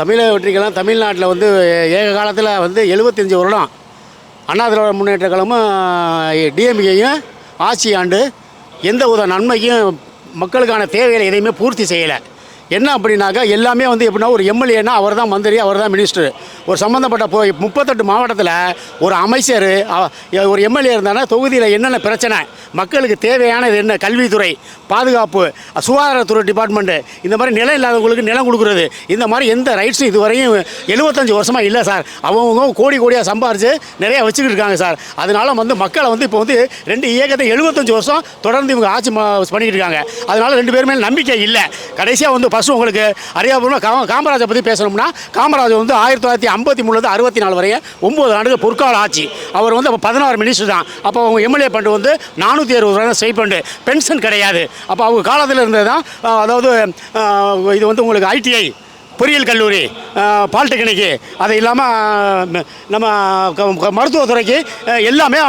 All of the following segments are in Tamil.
தமிழக வெற்றிக்கெல்லாம் தமிழ்நாட்டில் வந்து ஏக காலத்தில் வந்து எழுபத்தஞ்சி வருடம் அண்ணா திராவிட முன்னேற்ற கழகமும் டிஎம்கேயும் ஆட்சி ஆண்டு எந்த வித நன்மைக்கும் மக்களுக்கான தேவைகளை எதையுமே பூர்த்தி செய்யலை. என்ன அப்படின்னாக்கா எல்லாமே வந்து எப்படின்னா ஒரு எம்எல்ஏனா அவர் தான் மந்திரி அவர் தான் மினிஸ்டர். ஒரு சம்மந்தப்பட்ட போ முப்பத்தெட்டு மாவட்டத்தில் ஒரு அமைச்சர் ஒரு எம்எல்ஏ இருந்தானா தொகுதியில் என்னென்ன பிரச்சனை மக்களுக்கு தேவையானது என்ன கல்வித்துறை பாதுகாப்பு சுகாதாரத்துறை டிபார்ட்மெண்ட்டு இந்த மாதிரி நிலம் இல்லாதவங்களுக்கு நிலம் கொடுக்குறது இந்த மாதிரி எந்த ரைட்ஸும் இதுவரையும் எழுபத்தஞ்சு வருஷமாக இல்லை சார். அவங்கவுங்க கோடி கோடியாக சம்பாரித்து நிறையா வச்சுக்கிட்டு இருக்காங்க சார். அதனால் வந்து மக்களை வந்து இப்போ வந்து ரெண்டு இயக்கத்தை எழுபத்தஞ்சு வருஷம் தொடர்ந்து இவங்க ஆட்சி பண்ணிக்கிட்டு இருக்காங்க. அதனால ரெண்டு பேருமே நம்பிக்கை இல்லை. கடைசியாக வந்து ஃபஸ்ட்டு உங்களுக்கு அறியாபூர்வமாக கா காமராஜை பற்றி பேசணும்னா காமராஜர் வந்து ஆயிரத்தி தொள்ளாயிரத்தி ஐம்பத்தி மூணுலேருந்து அறுபத்தி நாலு வரையும் ஒம்பது ஆண்டுகள் பொற்கால ஆட்சி. அவர் வந்து அப்போ பதினாறு மினிஸ்டர் தான். அப்போ அவங்க எம்எல்ஏ ஃபண்டு வந்து நானூற்றி அறுபது ரூபா தான் ஃபண்டு பென்ஷன் கிடையாது. அப்போ அவங்க காலத்தில் இருந்தது தான் அதாவது இது வந்து உங்களுக்கு ஐடிஐ பொறியியல் கல்லூரி பாலிடெக்னிக்கு அது இல்லாமல் நம்ம க- மருத்துவத்துறைக்கு எல்லாமே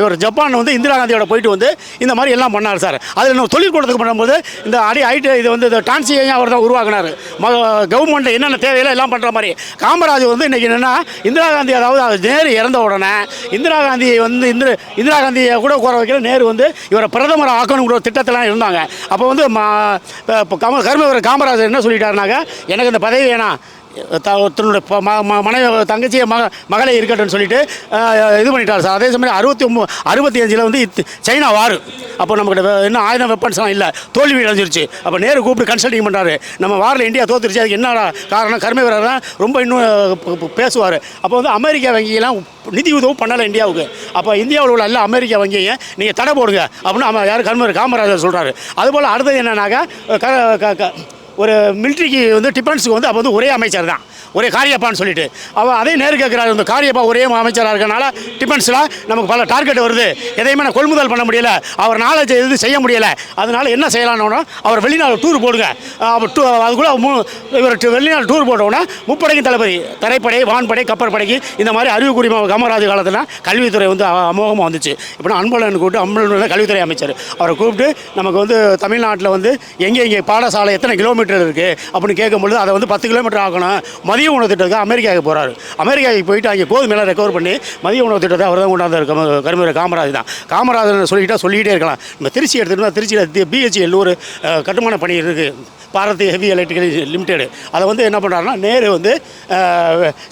இவர் ஜப்பான் வந்து இந்திரா காந்தியோட போயிட்டு வந்து இந்த மாதிரி எல்லாம் பண்ணார் சார். அதில் நம்ம தொழில்கூடத்துக்கு பண்ணும்போது இந்த அடி ஐடி இது வந்து இந்த டான்சியையும் அவர் தான் உருவாக்குனார். ம கவர்மெண்ட் என்னென்ன தேவையெல்லாம் எல்லாம் பண்ணுற மாதிரி. காமராஜ் வந்து இன்றைக்கி என்னென்னா இந்திரா காந்தி அதாவது நேரு இறந்த உடனே இந்திரா காந்தி வந்து இந்திர இந்திரா காந்தியை கூட குறை வைக்கிற நேரு வந்து இவரை பிரதமர் ஆக்கணுங்கிற ஒரு திட்டத்தெல்லாம் இருந்தாங்க. அப்போ வந்து ம கம காமராஜர் என்ன சொல்லிட்டாருனாக்க எனக்கு இந்த பதவி வேணாம் த தன்னுடைய ம ம- மனைவி தங்கச்சியை மக மகளே இருக்கட்டும்னு சொல்லிட்டு இது பண்ணிட்டார் சார். அதே சமயம் அறுபத்தி ஒம்பது அறுபத்தி அஞ்சில் வந்து சைனா வார் அப்போ நம்மகிட்ட இன்னும் ஆயுதம் வெப்பன்ஸ்லாம் இல்லை. தோல்வி அடைஞ்சிருச்சு. அப்போ நேரு கூப்பிட்டு கன்சல்டிங் பண்ணுறாரு நம்ம வாரில் இந்தியா தோத்துருச்சு. அதுக்கு என்ன காரணம்? கருமை வீரர்லாம் ரொம்ப இன்னும் பேசுவார். அப்போ வந்து அமெரிக்கா வங்கியெல்லாம் நிதி உதவும் பண்ணலை இந்தியாவுக்கு. அப்போ இந்தியாவில் உள்ள எல்லா அமெரிக்கா வங்கியையும் நீங்கள் தடை போடுங்க. அப்படின்னு அவன் யார் கர்மர் காமராஜர் சொல்கிறாரு அதுபோல் அடுத்தது என்னன்னாக்கா க க- க ஒரு மிலிட்ரிக்கு வந்து டிஃபென்ஸுக்கு வந்து அப்போ வந்து ஒரே அமைச்சர் தான் ஒரே காரியப்பான்னு சொல்லிட்டு. அவள் அதே நேரு கேட்குறாரு இந்த காரியப்பா ஒரே அமைச்சராக இருக்கனால டிஃபென்ஸில் நமக்கு பல டார்கெட் வருது. எதையுமே நான் கொள்முதல் பண்ண முடியல. அவர் நாலேஜ் எது செய்ய முடியலை. அதனால என்ன செய்யலான்னு அவர் வெளிநாடு டூர் போடுங்க. அவர் டூ அதுக்குள்ளே மூ இவர் வெளிநாடு டூர் போட்டோன்னா முப்படைக்கு தளபதி தரைப்படை வான்படை கப்பற்படைக்கு இந்த மாதிரி அறிவுக்குரிய காமராஜ் காலத்தில் கல்வித்துறை வந்து அமோகமாக வந்துச்சு. இப்போனா அன்பழகன் கூப்பிட்டு அன்பழகன் கல்வித்துறை அமைச்சர். அவரை கூப்பிட்டு நமக்கு வந்து தமிழ்நாட்டில் வந்து எங்கே எங்கே பாடசாலை எத்தனை கிலோமீட்டர் இருக்குது அப்படின்னு கேட்கும்பொழுது அதை வந்து பத்து கிலோமீட்டர் ஆகணும் மதிய உணவு திட்டத்துக்கு அமெரிக்காவுக்கு போகிறாரு அமெரிக்காவுக்கு போயிட்டு அங்கே கோதுமையெல்லாம் ரெக்கவர் பண்ணி மதிய உணவு திட்டத்தை அவர் தான் கொண்டாந்து கருமீர காமராஜ் தான். காமராஜர் சொல்லிக்கிட்டா சொல்லிக்கிட்டே இருக்கலாம். நம்ம திருச்சி எடுத்துகிட்டு திருச்சியில் பிஹெச்எல் ஒரு கட்டுமான பணி இருக்குது பாரதி ஹெவி எலக்ட்ரிக்கல் லிமிடெடு அதை வந்து என்ன பண்ணுறாருன்னா நேரு வந்து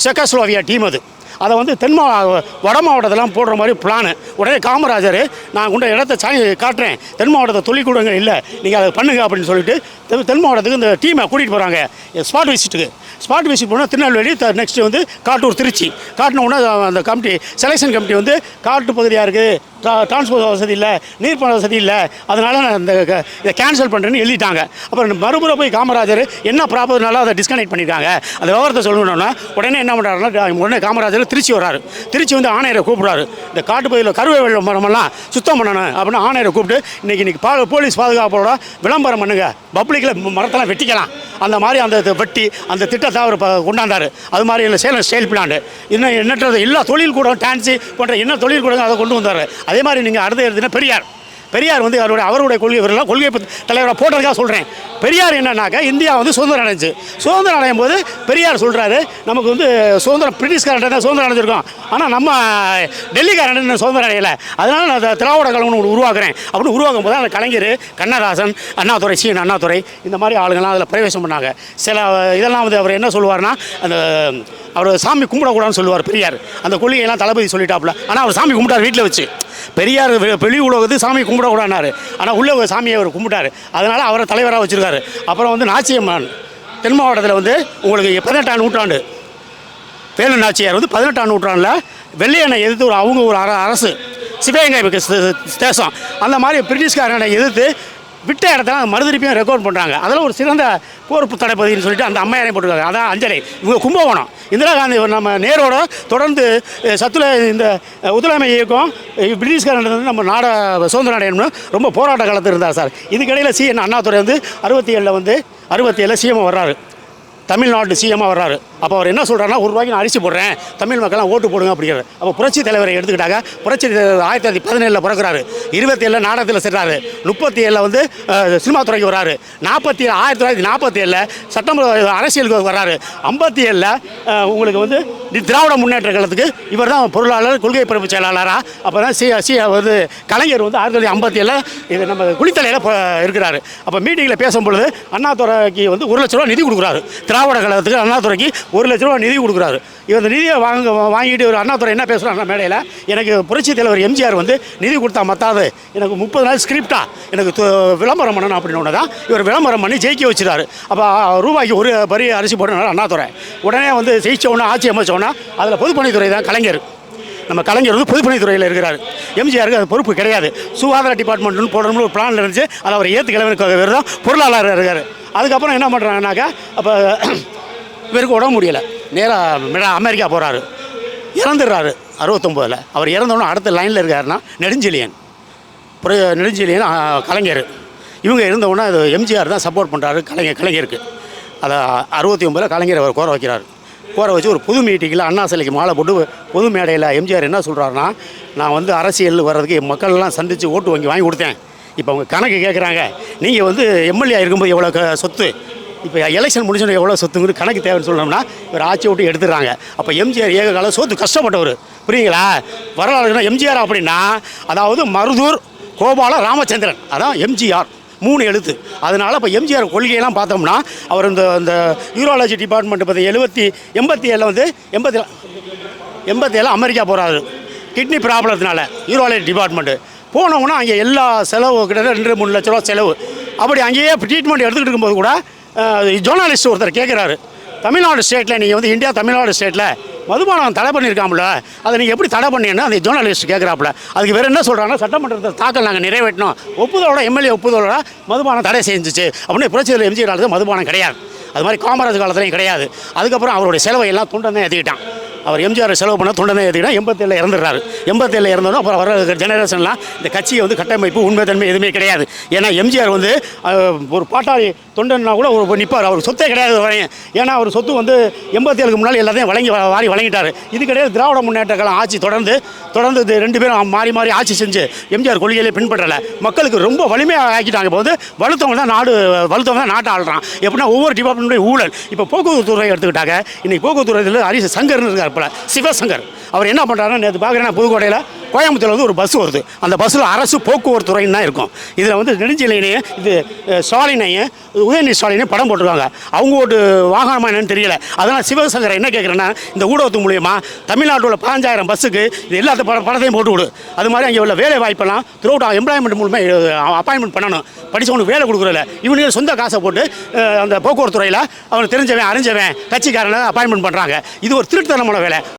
செக்காஸ்லோவியா டீம் அது. அதை வந்து தென் மா வட மாவட்டத்தெல்லாம் போடுற மாதிரி பிளானு உடனே காமராஜர் நான் கொண்ட இடத்த சாய் காட்டுறேன். தென் மாவட்டத்தை தொழில்கூடங்கள் இல்லை நீங்கள் அதை பண்ணுங்க அப்படின்னு சொல்லிட்டு தென் மாவட்டத்துக்கு இந்த டீமை கூட்டிகிட்டு போகிறாங்க ஸ்பாட் விசிட்டுக்கு ஸ்பாட் விசிட் போனால் திருநெல்வேலி நெக்ஸ்ட் வந்து காட்டூர் திருச்சி. காட்டின உடனே அந்த கமிட்டி செலெக்ஷன் கமிட்டி வந்து காட்டு பகுதியாக இருக்குது டிரான்ஸ்போர்ட் வசதி இல்லை நீர்ப்பான வசதி இல்லை. அதனால் நான் இந்த இதை கேன்சல் பண்ணுறேன்னு எழுதிட்டாங்க. அப்புறம் மறுபுறம் போய் காமராஜர் என்ன ப்ராப்பர்னால அதை டிஸ்கனெக்ட் பண்ணிட்டாங்க. அந்த விவரத்தை சொல்லணும்னா உடனே என்ன பண்ணுறாருன்னா உடனே காமராஜர் திருச்சி வராரு திருச்சி வந்து ஆணையரை கூப்பிடுறாரு. இந்த காட்டு பகுதியில் கருவை வெள்ளம் மரமெல்லாம் சுத்தம் பண்ணணும் அப்படின்னு ஆணையரை கூப்பிட்டு இன்னைக்கு இன்னைக்கு பா போலீஸ் பாதுகாப்போட விளம்பரம் பண்ணுங்க. பப்ளிக்கில் மரத்தெல்லாம் வெட்டிக்கலாம். அந்த மாதிரி அந்த இதை வெட்டி அந்த திட்டத்தை அவர் கொண்டாந்தார். அது மாதிரி இல்லை சேலம் ஸ்டைல் பிளான் இன்னும் எண்ணற்றது எல்லா தொழில் கூடம் டான்ஸு போன்ற என்ன தொழில் கூட அதை கொண்டு வந்தார். அதே மாதிரி நீங்கள் அடுத்த எடுத்தீங்கன்னா பெரியார். பெரியார் வந்து அவருடைய அவருடைய கொள்கை இவரெல்லாம் கொள்கை தலைவராக போட்டதுக்காக சொல்கிறேன் பெரியார் என்னன்னாக்கா இந்தியா வந்து சுதந்திரம் அடைஞ்சு. சுதந்திரம் அடையும் போது பெரியார் சொல்கிறாரு நமக்கு வந்து சுதந்திரம் பிரிட்டிஷ்காரன் தான் சுதந்திரம் அடைஞ்சிருக்கோம். ஆனால் நம்ம டெல்லிக்காரன் இன்னும் சுதந்திரம் அடையலை. அதனால் நான் திராவிட கழகம் ஒன்று உருவாக்குறேன். அப்படின்னு உருவாக்கும் போது அந்த கலைஞர் கண்ணதாசன் அண்ணாதுரை சீன் அண்ணாதுரை இந்த மாதிரி ஆளுங்கள்லாம் அதில் பிரவேசம் பண்ணாங்க. சில இதெல்லாம் வந்து அவர் என்ன சொல்லுவார்னா அந்த அவர் சாமி கும்பிடக்கூடாதுன்னு சொல்லுவார் பெரியார். அந்த கொள்கையெல்லாம் தளபதி சொல்லிட்டாப்புல. ஆனால் அவர் சாமி கும்பிட்டார் வீட்டில் வச்சு. பெரியார் வெளி உலகத்து சாமி கும்பிடக்கூடாதுனாரு. ஆனால் உள்ள சாமியை அவர் கும்பிட்டாரு. அதனால் அவரை தலைவராக வச்சுருக்காரு. அப்புறம் வந்து நாச்சியம்மான் தென் மாவட்டத்தில் வந்து உங்களுக்கு பதினெட்டாம் நூற்றாண்டு. வேலு நாச்சியார் வந்து பதினெட்டாம் நூற்றாண்டில் வெள்ளையனை எதிர்த்து ஒரு அவங்க ஒரு அர அரசு சிவகங்கை ஸ்தே- தேசம். அந்த மாதிரி பிரிட்டிஷ்காரனை எதிர்த்து விட்ட இடத்துல அந்த மறுதிருப்பியும் ரெக்கார்ட் பண்ணுறாங்க அதில் ஒரு சிறந்த போர் தடைப்பதின்னு சொல்லிட்டு அந்த அம்மையாரையும் போட்டுருக்காங்க. அதான் அஞ்சலி. இவங்க கும்பகோணம். இந்திரா காந்தி நம்ம நேரோட தொடர்ந்து சத்துல இந்த அஹ், ஒத்துழைமை இயக்கம் பிரிட்டிஷ்காரன் வந்து நம்ம நாட சுதந்திர அடையணும்னு ரொம்ப போராட்ட காலத்தில் இருந்தார் சார். இதுக்கிடையில் சிஎன் அண்ணாதுரை வந்து அறுபத்தி ஏழில் வந்து அறுபத்தி ஏழில் சிஎம் வர்றாரு. தமிழ்நாட்டு சிஎம்மாக வர்றாரு. அப்போ அவர் என்ன சொல்கிறாருன்னா ஒரு ரூபாய்க்கு நான் அரிசி போடுறேன் தமிழ் மக்கள்லாம் ஓட்டு போடுங்க அப்படிங்கிறார். அப்போ புரட்சி தலைவரை எடுத்துக்கிட்டாங்க புரட்சி தலைவர் ஆயிரத்தி தொள்ளாயிரத்தி பதினேழில் பிறக்கிறாரு. இருபத்தி ஏழில் நாடகத்தில் சேர்றாரு. முப்பத்தி ஏழில் வந்து சினிமா துறைக்கு வராரு நாற்பத்தி ஆயிரத்தி தொள்ளாயிரத்தி நாற்பத்தி ஏழில் சட்டம் அரசியலுக்கு வர்றாரு. ஐம்பத்தி ஏழில் உங்களுக்கு வந்து திராவிட முன்னேற்ற கழகத்துக்கு இவர் தான் பொருளாளர் கொள்கை பரப்பு செயலாளராக அப்போ தான் சி சி வந்து கலைஞர் வந்து ஆயிரத்தி தொள்ளாயிரத்தி ஐம்பத்தி ஏழில் இது நம்ம குளித்தலையில் இருக்கிறாரு. அப்போ மீட்டிங்கில் பேசும்பொழுது அண்ணாதுறைக்கு வந்து ஒரு லட்ச ரூபா நிதி கொடுக்குறாரு. திராவிட கழகத்துக்கு அண்ணாதுறைக்கு ஒரு லட்ச ரூபா நிதி கொடுக்குறாரு. இந்த நிதியை வாங்க வாங்கிட்டு ஒரு அண்ணாதுரை என்ன பேசுகிறாங்க மேடையில்? எனக்கு புரட்சி தலைவர் எம்ஜிஆர் வந்து நிதி கொடுத்தா மத்தாது. எனக்கு முப்பது நாள் ஸ்கிரிப்டா எனக்கு து- விளம்பரம் பண்ணணும் அப்படின்னு தான் இவர் விளம்பரம் பண்ணி ஜெயிக்க வச்சுறாரு அப்போ ரூபாய்க்கு ஒரு பரி அரிசி போட்டனால அண்ணாதுறை உடனே வந்து ஜெயிச்ச ஆட்சி அமைச்சோன்னா அதில் பொதுப்பணித்துறை தான் கலைஞர். நம்ம கலைஞர் வந்து பொதுப்பணித்துறையில் இருக்கிறார். எம்ஜிஆருக்கு அது பொறுப்பு கிடையாது. சுகாதார டிபார்ட்மெண்ட்னு போடணும்னு ஒரு பிளான் இருந்துச்சு. அதை அவர் ஏற்றுக்கலவனுக்கு வேறு தான் பொருளாளர் இருக்கார். அதுக்கப்புறம் என்ன பண்ணுறாங்கனாக்கா அப்போ இவருக்கு உடம்பு முடியலை. நேராக அமெரிக்கா போகிறாரு இறந்துடுறாரு அறுபத்தொம்போதில். அவர் இறந்தோடனே அடுத்த லைனில் இருக்காருன்னா நெடுஞ்செழியன். புற நெடுஞ்செழியன் கலைஞர். இவங்க இருந்தவுடனே அது எம்ஜிஆர் தான் சப்போர்ட் பண்ணுறாரு கலைஞர் கலைஞருக்கு. அதை அறுபத்தி ஒம்பதில் கலைஞர் அவர் கோர வைக்கிறார். கோர வச்சு ஒரு புது மீட்டிங்கில் அண்ணா சிலைக்கு மாலை போட்டு பொது மேடையில் எம்ஜிஆர் என்ன சொல்கிறாருன்னா நான் வந்து அரசியல் வர்றதுக்கு மக்கள்லாம் சந்தித்து ஓட்டு வாங்கி வாங்கி கொடுத்தேன். இப்போ அவங்க கணக்கு கேட்குறாங்க நீங்கள் வந்து எம்எல்ஏ இருக்கும்போது எவ்வளோ சொத்து? இப்போ எலெக்ஷன் முடிஞ்சோன்னு எவ்வளோ சொத்துங்கிறது கணக்கு தேவைன்னு சொன்னோம்னா இவர் ஆட்சி விட்டு எடுத்துடுறாங்க. அப்போ எம்ஜிஆர் ஏக காலம் சொத்து கஷ்டப்பட்டவர். புரியுங்களா வரலாறுனா எம்ஜிஆர் அப்படின்னா அதாவது மருதூர் கோபால ராமச்சந்திரன். அதான் எம்ஜிஆர். மூணு எழுத்து. அதனால் இப்போ எம்ஜிஆர் கொள்கையெல்லாம் பார்த்தோம்னா அவர் இந்த இந்த யூரோலஜி டிபார்ட்மெண்ட் பற்றி எழுபத்தி எண்பத்தி ஏழில் வந்து எண்பத்தி எண்பத்தி ஏழில் அமெரிக்கா போகிறாரு கிட்னி ப்ராப்ளத்தினால யூரோலஜி டிபார்ட்மெண்ட்டு போனவங்கன்னா அங்கே எல்லா செலவு கிட்டத்தட்ட ரெண்டு மூணு லட்ச ரூபா செலவு. அப்படி அங்கேயே ட்ரீட்மெண்ட் எடுத்துக்கிட்டு இருக்கும்போது கூட ஜோர்னலிஸ்ட் ஒருத்தர் கேட்குறாரு தமிழ்நாடு ஸ்டேட்டில் நீங்கள் வந்து இந்தியா தமிழ்நாடு ஸ்டேட்டில் மதுபானம் தடை பண்ணியிருக்காமல அதை நீங்கள் எப்படி தடை பண்ணீங்கன்னா அந்த ஜோர்னலிஸ்ட் கேட்குறாப்புல அதுக்கு வேறு என்ன சொல்கிறாங்கன்னா சட்டமன்றத்தை தாக்கல் நாங்கள் நிறைவேற்றினோம் ஒப்புதலோட எம்எல்ஏ ஒப்புதலோட மதுபானம் தடை செஞ்சுச்சு அப்படின்னு புரட்சியில் எம்ஜிஆர் காலத்தில் மதுபானம் கிடையாது. அது மாதிரி காமராஜ் காலத்துலையும் கிடையாது. அதுக்கப்புறம் அவருடைய செலவை எல்லாம் துண்டன் தான் ஏற்றிக்கிட்டான் அவர் எம்ஜிஆர் செலவு பண்ண தொண்டனை ஏற்றிக்கிட்டா எண்பத்தேழில் இறந்துடுறாரு. எண்பத்தேழில் இறந்தோம் அப்புறம் வர ஜெனரேஷன்லாம் இந்த கட்சியை வந்து கட்டமைப்பு உண்மை தன்மை எதுவுமே கிடையாது. ஏன்னா எம்ஜிஆர் வந்து ஒரு பாட்டாளி தொண்டன்னா கூட ஒரு நிற்பார் அவர் சொத்தே கிடையாது வரையும் ஏன்னா அவர் சொத்து வந்து எண்பத்தேழுக்கு முன்னால் எல்லாத்தையும் வழங்கி வாரி வழங்கிட்டார். இது கிடையாது. திராவிட முன்னேற்ற கழகம் ஆட்சி தொடர்ந்து தொடர்ந்து ரெண்டு பேரும் மாறி மாறி ஆட்சி செஞ்சு எம்ஜிஆர் கொள்கையிலே பின்பற்றலை. மக்களுக்கு ரொம்ப வலிமையாக ஆக்கிட்டாங்க. இப்போ வந்து வலுத்தவங்க தான் நாடு வலுத்தவங்க தான் நாட்டை ஆள்றான். எப்படின்னா ஒவ்வொரு டிபார்ட்மெண்ட்டுடைய ஊழல். இப்போ போக்குவரத்து துறை எடுத்துக்கிட்டாங்க இன்றைக்கி போக்குவரத்து துறையில் ஹரிச சங்கர்னு இருக்கார் இப்போ சிவசங்கர் அவர் என்ன பண்ணுறாருன்னா நேற்று பார்க்குறேன்னா புதுக்கோட்டையில் கோயம்புத்தூரில் வந்து ஒரு பஸ் வருது. அந்த பஸ்ஸில் அரசு போக்குவரத்து துறைன்னு தான் இருக்கும். இதில் வந்து நெடுஞ்சிலையினையும் இது ஸ்டாலினையும் உதயநிதி ஸ்டாலினையும் படம் போட்டிருக்காங்க. அவங்க ஒரு வாகனமாக என்னன்னு தெரியல. அதனால் சிவசங்கர் என்ன கேட்குறேன்னா இந்த ஊடகத்து மூலியமாக தமிழ்நாட்டில் பதினஞ்சாயிரம் பஸ்ஸுக்கு இது எல்லாத்த பட படத்தையும் போட்டு விடு. அது மாதிரி அங்கே உள்ள வேலை வாய்ப்பெல்லாம் த்ரூ அவுட் எம்ப்ளாய்மெண்ட் மூலமாக அப்பாயின்மெண்ட் பண்ணணும். படிச்சவனுக்கு வேலை கொடுக்குறதில்ல இவனுக்கு சொந்த காசை போட்டு அந்த போக்குவரத்து துறையில் அவனுக்கு தெரிஞ்சவன் அறிஞ்சவன் கட்சிக்காரனை அப்பாயின்மெண்ட் பண்ணுறாங்க இது ஒரு திருட்டுத்தனமான வேலை.